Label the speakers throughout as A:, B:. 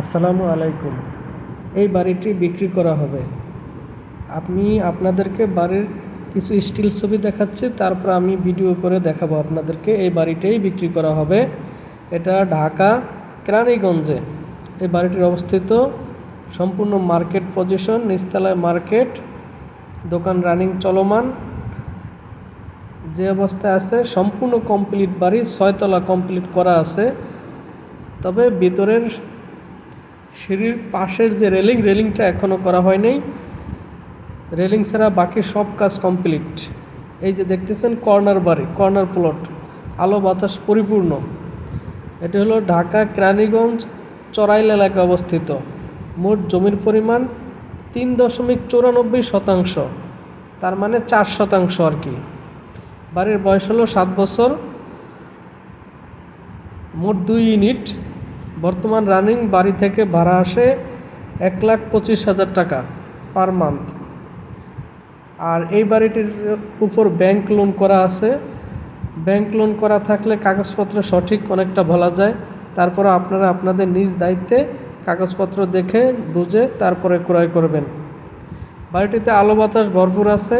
A: আসসালামু আলাইকুম। এই বাড়িটি বিক্রি করা হবে। আপনি আপনাদেরকে বাড়ির কিছু স্টিল ছবি দেখাচ্ছি, তারপর আমি ভিডিও করে দেখাবো আপনাদেরকে এই বাড়িটাই বিক্রি করা হবে। এটা ঢাকা কেরানীগঞ্জে। এই বাড়িটির অবস্থিত সম্পূর্ণ মার্কেট পজিশন নিচতলায় মার্কেট, দোকান রানিং চলমান। যে অবস্থায় আছে, সম্পূর্ণ কমপ্লিট বাড়ি, ছয়তলা কমপ্লিট করা আছে। তবে ভিতরের সিঁড়ির পাশের যে রেলিং, রেলিংটা এখনও করা হয়নি। রেলিং ছাড়া বাকি সব কাজ কমপ্লিট। এই যে দেখতেছেন কর্নার বাড়ি, কর্নার প্লট, আলো বাতাস পরিপূর্ণ। এটি হলো ঢাকা কেরানীগঞ্জ চড়াইল এলাকায় অবস্থিত। মোট জমির পরিমাণ তিন দশমিক চৌরানব্বই শতাংশ, তার মানে চার শতাংশ আর কি। বাড়ির বয়স হলো সাত বছর। মোট দুই ইউনিট বর্তমান রানিং বাড়ি থেকে ভাড়া আসে এক লাখ পঁচিশ হাজার টাকা পার মান্থ। আর এই বাড়িটির উপর ব্যাংক লোন করা আছে। ব্যাংক লোন করা থাকলে কাগজপত্র সঠিক অনেকটা বলা যায়। তারপরে আপনারা আপনাদের নিজ দায়িত্বে কাগজপত্র দেখে, বুঝে তারপরে ক্রয় করবেন। বাড়িটিতে আলো বাতাস ভরপুর আছে।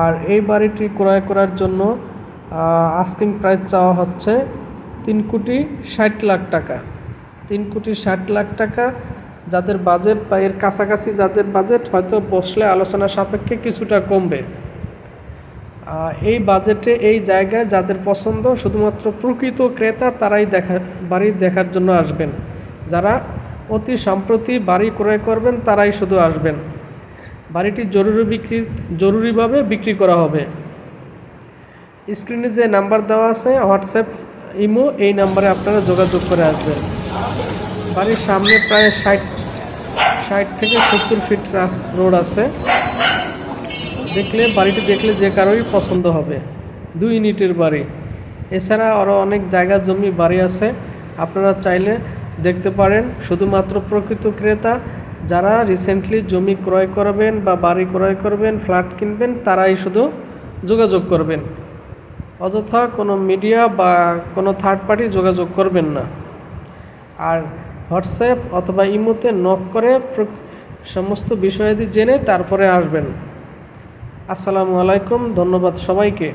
A: আর এই বাড়িটি ক্রয় করার জন্য আস্কিং প্রাইস চাওয়া হচ্ছে। তিন কোটি ষাট লাখ টাকা। তিন কোটি ষাট লাখ টাকা যাদের বাজেট বা এর কাছাকাছি যাদের বাজেট হয়তো বসলে আলোচনা সাপেক্ষে কিছুটা কমবে। এই বাজেটে এই জায়গায় যাদের পছন্দ শুধুমাত্র প্রকৃত ক্রেতা তারাই দেখা, বাড়ি দেখার জন্য আসবেন। যারা অতি সম্প্রতি বাড়ি ক্রয় করবেন তারাই শুধু আসবেন। বাড়িটি জরুরি বিক্রি, জরুরিভাবে বিক্রি করা হবে। স্ক্রিনে যে নাম্বার দেওয়া আছে, হোয়াটসঅ্যাপ ইমো, এই নাম্বারে আপনারা যোগাযোগ করে আসবেন। বাড়ির সামনে প্রায় ষাট ষাট থেকে সত্তর ফিট রোড আছে। দেখলে, বাড়িটি দেখলে যে কারোই পছন্দ হবে। দুই ইউনিটের বাড়ি। এছাড়া আরও অনেক জায়গা, জমি, বাড়ি আছে। আপনারা চাইলে দেখতে পারেন, শুধুমাত্র প্রকৃত ক্রেতা যারা রিসেন্টলি জমি ক্রয় করবেন বা বাড়ি ক্রয় করবেন ফ্ল্যাট কিনবেন, তারাই শুধু যোগাযোগ করবেন। অযথা কোনো মিডিয়া বা কোনো থার্ড পার্টি যোগাযোগ করবেন না। আর হোয়াটসঅ্যাপ অথবা ইমোতে নক করে সমস্ত বিষয়াদি জেনে তারপরে আসবেন। আসসালামু আলাইকুম, ধন্যবাদ সবাইকে।